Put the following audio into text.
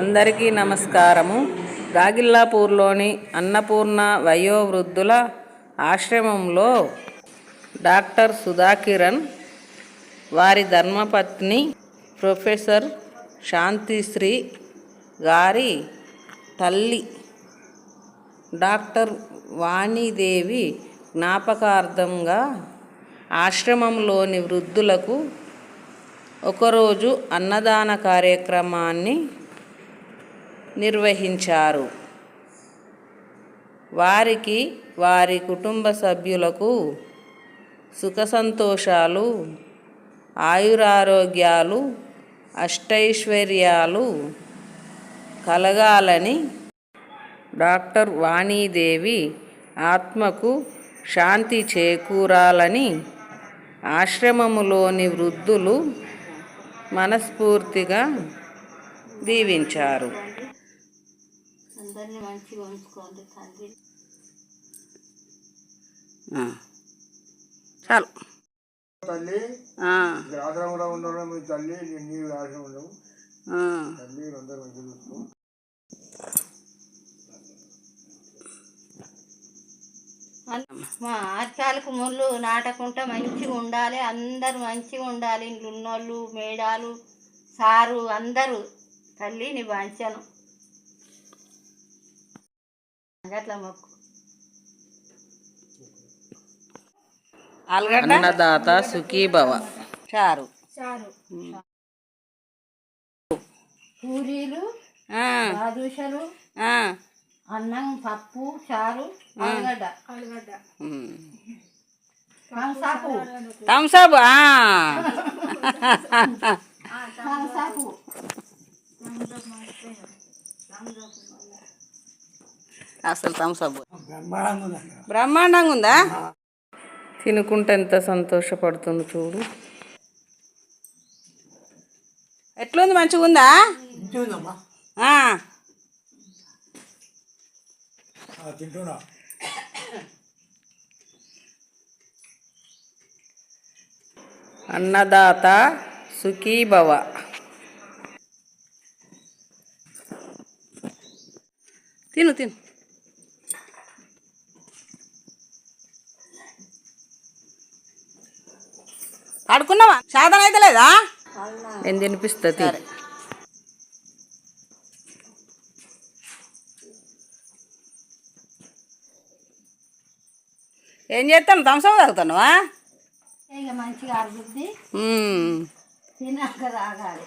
అందరికీ నమస్కారము. గాగిల్లాపూర్లోని అన్నపూర్ణ వయోవృద్ధుల ఆశ్రమంలో డాక్టర్ సుధాకిరణ్ వారి ధర్మపత్ని ప్రొఫెసర్ శాంతిశ్రీ గారి తల్లి డాక్టర్ వాణీదేవి జ్ఞాపకార్థంగా ఆశ్రమంలోని వృద్ధులకు ఒకరోజు అన్నదాన కార్యక్రమాన్ని నిర్వహించారు. వారికి వారి కుటుంబ సభ్యులకు సుఖ సంతోషాలు ఆయురారోగ్యాలు అష్టైశ్వర్యాలు కలగాలని డాక్టర్ వాణీదేవి ఆత్మకు శాంతి చేకూరాలని ఆశ్రమములోని వృద్ధులు మనస్ఫూర్తిగా దీవించారు. అందరినీ మంచిగా ఉంచుకోండి తండ్రి. చాలు. తల్లి ఉండడం తల్లి ఉండవు. తల్లి అందరూ మంచిగా మా ఆచాలకు ముళ్ళు నాటకుండా మంచిగా ఉండాలి. అందరూ మంచిగా ఉండాలి. ఇంట్లో ఉన్నోళ్ళు మేడాలు సారు అందరూ తల్లి నీ వంచను అట్లా మొక్కు. అన్నదాత సుఖీభవ చారు. చారు. పూరీలు బాదుషలు అన్నం పప్పు చారు ఆలుగడ్డ. ఆలుగడ్డ. కంసాపు థమ్సప్. కంసాపు అసలు థమ్సప్ బ్రహ్మాండంగా ఉందా. తినుకుంటే ఎంత సంతోషపడుతుంది చూడు. ఎట్లుంది? మంచిగా ఉందా ఆ, తింటున్నా. అన్నదాత సుఖీభవ. తిను తిను. ఆడుకున్నావా? సాధన అయితే లేదా? నేను తినిపిస్తుంది ఏం చేస్తాను థమ్సప్ తాగుతానువా ఇక మంచిగా. తిన్నాక తాగాలి.